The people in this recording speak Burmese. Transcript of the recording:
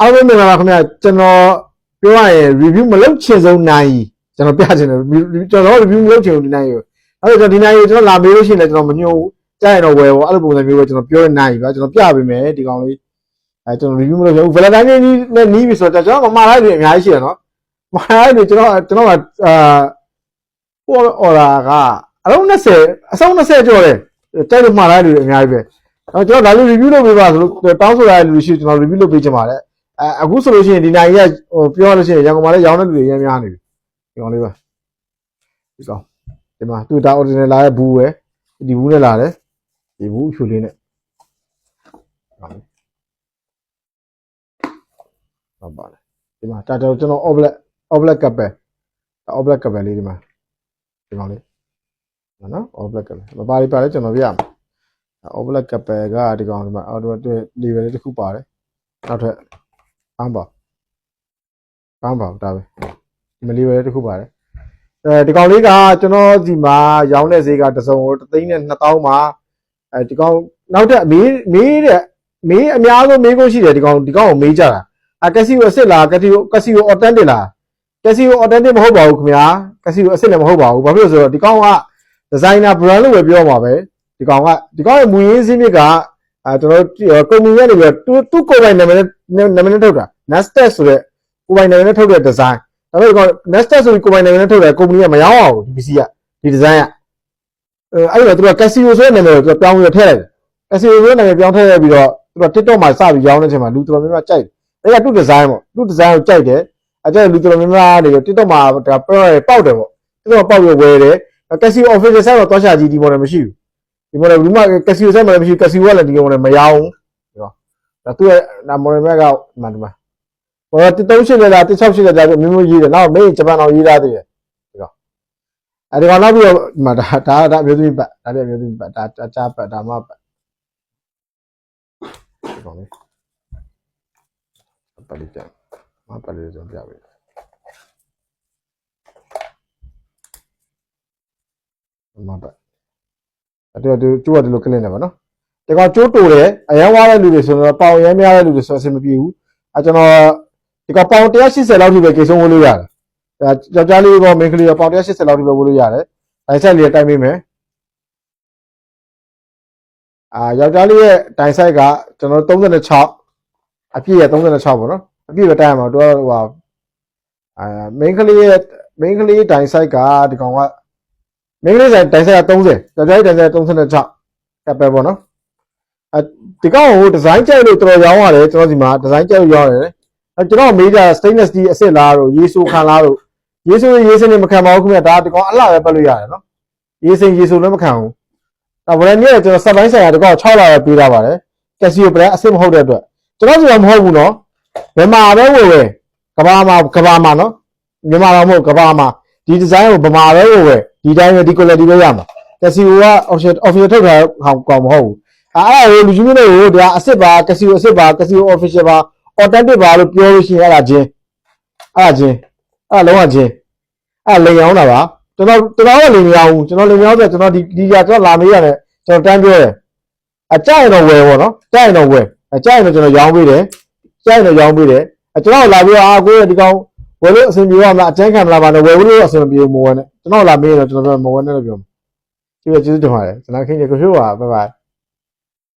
အားလုံးမင်္ဂလာပါခင်ဗျာကျွန်တော်ပြောရရင် review မလုပ်ချင်ဆုံးနိုင်ကျွန်တော်ပြချင်တယ် review ကျွန်တော် review မလုပ်ချင်ဘူးဒီနိုင်ကိုအဲ့တော့ကျွန်တော်ဒီနိုင်ကိုကျွန်တော်လာမေးလို့ရှိရင်လည်းကျွန်တော်မညှို့ဘူးကြားရင်တော့ဝယ်ပေါ့အဲ့လိုပုံစံမျိုးပဲကျွန်တော်ပြောရနိုင်ပြီဗျာကျွန်တော်ပြပေးမယ်ဒီကောင်လေးအဲကျွန်တော် review မလုပ်ချင်ဘူး Valentine နေ့နဲ့နီးပြီဆိုတော့ကျွန်တော်မမှားလိုက်တယ်အများကြီးရှိတယ်နော်မှားလိုက်တယ်ကျွန်တော်ကျွန်တော်ကအာဟိုအော်လာကအလုံး20အဆုံး20ကျော်တယ်တိုက်လို့မှားလိုက်တယ်အများကြီးပဲအဲ့တော့ကျွန်တော်ဒါလေး review လုပ်ပေးပါဆိုလို့တောင်းဆိုရတဲ့လူရှိကျွန်တော် review လုပ်ပေးချင်ပါတယ် အဲအခုဆိုလို့ရှိရင်ဒီနိုင်ကြီးကဟိုပြောရလို့ရှိရင်ရန်ကုန်မှာလည်းရောင်းတဲ့လူတွေအများများနေပြီဒီကောင်လေးပါဒီကောင်ဒီမှာသူဒါ original လာတဲ့ဘူးပဲဒီဘူးနဲ့လာတယ်ဒီဘူးဖြူလေးနဲ့ကောင်လေးဟုတ်ပါလေဒီမှာတာတော်ကျွန်တော် oblak oblak ကပ်ပဲ oblak ကပ်ပဲလေးဒီမှာဒီကောင်လေးနော် oblak ကပ်ပဲမပါလိပါလေကျွန်တော်ပြရမယ် oblak ကပ်ပဲကဒီကောင်ဒီမှာအော်ဒီ level လေးတစ်ခုပါတယ်နောက်ထပ် ပန်းပါပန်းပါဒါပဲဒီမလီဝယ်တစ်ခုပါတယ်အဲဒီကောင်လေးကကျွန်တော်ဒီမှာရောင်းတဲ့ဈေးကတစ်စုံကို3သိန်းနဲ့2000မှာအဲဒီကောင်နောက်ထပ်မေးမေးတဲ့မေးအများဆုံးမေးခွန်းရှိတယ်ဒီကောင်ဒီကောင်ကိုမေးကြတာအကက်စီကိုအစ်စ်လားကက်စီကိုကက်စီကိုအော်တန်တစ်လားကက်စီကိုအော်တန်တစ်မဟုတ်ပါဘူးခင်ဗျာကက်စီကိုအစ်စ်လည်းမဟုတ်ပါဘူးဘာဖြစ်လို့ဆိုတော့ဒီကောင်ကဒီဇိုင်နာ brand လို့ပဲပြောမှာပဲဒီကောင်ကဒီကောင်ရဲ့မူရင်းစင်းမြစ်က အဲကျွန်တော်ကုမ္ပဏီကနေပြီးတော့သူ့ကိုယ်ပိုင်နာမည်နဲ့နာမည်နဲ့ထုတ်တာ Nasdaq ဆိုတဲ့ကိုယ်ပိုင်နာမည်နဲ့ထုတ်တဲ့ design ဒါပေမဲ့ Nasdaq ဆိုပြီးကိုယ်ပိုင်နာမည်နဲ့ထုတ်တဲ့ကုမ္ပဏီကမရောင်းအောင်ဒီ PC ကဒီ design ကအဲအဲ့တော့သူက Casio ဆိုတဲ့နာမည်ကိုသူကပြောင်းပြီးထည့်လိုက်တယ် Casio ဆိုတဲ့နာမည်ပြောင်းထည့်လိုက်ပြီးတော့သူက TikTok မှာစပြီးရောင်းတဲ့အချိန်မှာလူတော်များများကြိုက်တယ်အဲ့ကသူ့ design ပေါ့သူ့ design ကိုကြိုက်တယ်အဲ့ကျလူတော်များများနေတော့ TikTok မှာဒါပြောရပေါက်တယ်ပေါ့ TikTok ပေါက်ရဝယ်တယ် Casio official site တော့သွားချကြည့်ဒီ model မရှိဘူး ဒီ model ဘူးမှ Casio site မှာလည်းမရှိ Casio ကလည်းဒီ model မရောင်းဘူးဒါသူ့ရဲ့နာ model မြတ်ကဒီမှာဒီမှာဟို138လက်လား168လက်လားဆိုမျိုးမျိုးရေးတယ်နောက်မေးဂျပန်အောင်ရေးထားသေးတယ်ဒီတော့အဲဒီကောင်နောက်ပြီးတော့ဒီမှာဒါဒါဒါအမျိုးသမီးပတ်ဒါလည်းအမျိုးသမီးပတ်ဒါဒါချာပတ်ဒါမှပတ်ဒီကောင်လေးပတ်လေးကြမပတ်လေးကျွန်တော်ပြပေးမပတ်အဲ့ တော့သူကျိုးကဒီလိုကလင်းနေပါနော်ဒီကောင်ကျိုးတူတယ်အရန်ဝါတဲ့လူတွေဆိုတော့ပေါင်ရမ်းများတဲ့လူတွေဆိုအဆင်မပြေဘူးအဲကျွန်တော်ဒီကောင်ပေါင်180လောက်ထိပဲကေဆုံးဝင်လို့ရတယ်အဲယောက်ျားလေးရောမိန်းကလေးရောပေါင်180လောက်ထိပဲဝင်လို့ရတယ်ဒိုင်ဆိုင်လေးတိုင်ပေးမယ်အာယောက်ျားလေးရဲ့ဒိုင်ဆိုင်ကကျွန်တော်36အပြည့်ရဲ့36ပေါ့နော်အပြည့်ပဲတိုင်ရမှာတော့ဟိုဟာအာမိန်းကလေးရဲ့မိန်းကလေးဒိုင်ဆိုင်ကဒီကောင်က မိန်းကလေးဆိုင်ဒိုင်ဆိုင်က30ယောက်ျားလေးဒိုင်ဆိုင်က36ကပ်ပဲပေါ့နော်ဒီကောင်ကိုဒီဇိုင်းကြိုက်လို့တော်တော်ရောင်းရတယ်ကျွန်တော်ဒီမှာဒီဇိုင်းကြိုက်လို့ရောင်းရတယ်အဲကျွန်တော်မေးကြ stainless steel အစ်စ်လားတို့ရေဆိုခံလားတို့ရေဆိုရေစင်းနေမခံပါဘူးခင်ဗျာဒါဒီကောင်အလှပဲပတ်လို့ရတယ်နော်ရေစင်းရေဆိုလည်းမခံဘူးအဲဗရန်ကြီးကကျွန်တော်စက်ပိုင်းဆိုင်ရာဒီကောင်6လာပဲပေးထားပါတယ်ကက်ဆီယိုဘရန်အစ်စ်မဟုတ်တဲ့အတွက်ကျွန်တော်စီကမဟုတ်ဘူးနော်ဘယ်မှာပဲဝယ်ဝယ်ကဘာမှာကဘာမှာနော်မြန်မာတော့မဟုတ်ကဘာမှာ ဒီဒီဇိုင်းကိုဗမာပဲဝယ်ဝယ်ဒီတိုင်းပဲဒီ quality ပဲရမှာကက်ဆီယိုက official official ထုတ်ထားဟောင်းကောင်မဟုတ်ဘူးအဲ့ဒါကိုလူကြီးမျိုးတွေကိုဒါအစ်စ်ပါကစီယိုအစ်စ်ပါကစီယို official ပါ authentic ပါလို့ပြောလို့ရှိရင်အဲ့ဒါချင်းအဲ့ဒါချင်းအဲ့ဒါလုံးဝချင်းအဲ့လိန်အောင်တာပါကျွန်တော်ကျွန်တော်ကလိန်မရဘူးကျွန်တော်လိန်မရဆိုကျွန်တော်ဒီဒီကကျွန်တော်လာမေးရတယ်ကျွန်တော်တန်းပြောတယ်အကြိုက်ရင်တော့ဝယ်ပေါ့နော်ကြိုက်ရင်တော့ဝယ်အကြိုက်ရင်တော့ကျွန်တော်ရောင်းပေးတယ်ကြိုက်ရင်တော့ရောင်းပေးတယ်အကျွန်တော်လာပြီးတော့အာကိုရဲ့ဒီကောင် ဝယ်လို့အဆင်ပြေပါမလားအကျန်းခံမလားပါနဲ့ဝယ်လို့အဆင်မပြေဘူးမဝယ်နဲ့ကျွန်တော်လာမေးတော့ကျွန်တော်ပြောမဝယ်နဲ့လို့ပြောမှာကျေးဇူးတင်ပါတယ်ကျွန်တော်ခင်ဗျကိုရှိုးပါဘိုင်ဘိုင်